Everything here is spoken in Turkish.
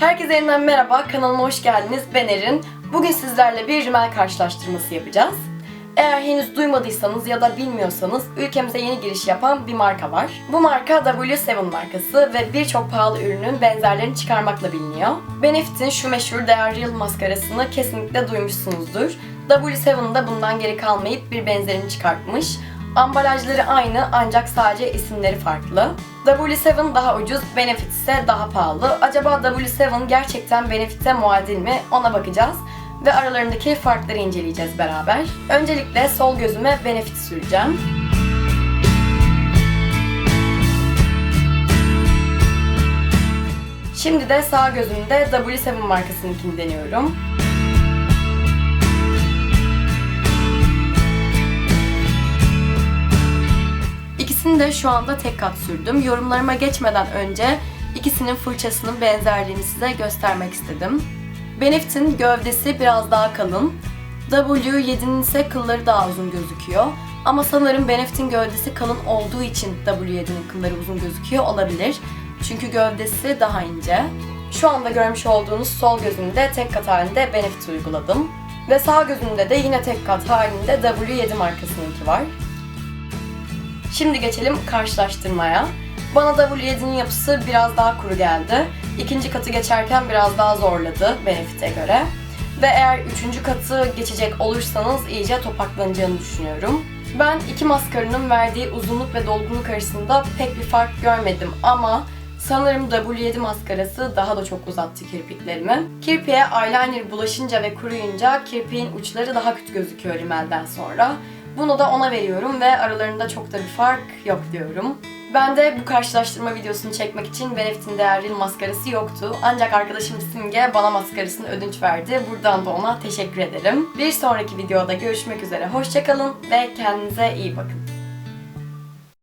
Herkese yeniden merhaba, kanalıma hoş geldiniz. Ben Erin. Bugün sizlerle bir rimel karşılaştırması yapacağız. Eğer henüz duymadıysanız ya da bilmiyorsanız ülkemize yeni giriş yapan bir marka var. Bu marka W7 markası ve birçok pahalı ürünün benzerlerini çıkarmakla biliniyor. Benefit'in şu meşhur They Real maskarasını kesinlikle duymuşsunuzdur. W7 da bundan geri kalmayıp bir benzerini çıkartmış. Ambalajları aynı ancak sadece isimleri farklı. W7 daha ucuz, Benefit ise daha pahalı. Acaba W7 gerçekten Benefit'e muadil mi? Ona bakacağız ve aralarındaki farkları inceleyeceğiz beraber. Öncelikle sol gözüme Benefit süreceğim. Şimdi de sağ gözümde W7 markasınınkini deniyorum. De şu anda tek kat sürdüm. Yorumlarıma geçmeden önce ikisinin fırçasının benzerliğini size göstermek istedim. Benefit'in gövdesi biraz daha kalın. W7'nin ise kılları daha uzun gözüküyor. Ama sanırım Benefit'in gövdesi kalın olduğu için W7'nin kılları uzun gözüküyor olabilir. Çünkü gövdesi daha ince. Şu anda görmüş olduğunuz sol gözümde tek kat halinde Benefit uyguladım. Ve sağ gözümde de yine tek kat halinde W7 markasınınki var. Şimdi geçelim karşılaştırmaya. Bana W7'nin yapısı biraz daha kuru geldi. İkinci katı geçerken biraz daha zorladı Benefit'e göre. Ve eğer üçüncü katı geçecek olursanız iyice topaklanacağını düşünüyorum. Ben iki maskaranın verdiği uzunluk ve dolgunluk arasında pek bir fark görmedim ama sanırım W7 maskarası daha da çok uzattı kirpiklerimi. Kirpiğe eyeliner bulaşınca ve kuruyunca kirpiğin uçları daha kötü gözüküyor rimelden sonra. Bunu da ona veriyorum ve aralarında çok da bir fark yok diyorum. Ben de bu karşılaştırma videosunu çekmek için Benefit'in değerli maskarası yoktu. Ancak arkadaşım Simge bana maskarasını ödünç verdi. Buradan da ona teşekkür ederim. Bir sonraki videoda görüşmek üzere. Hoşçakalın ve kendinize iyi bakın.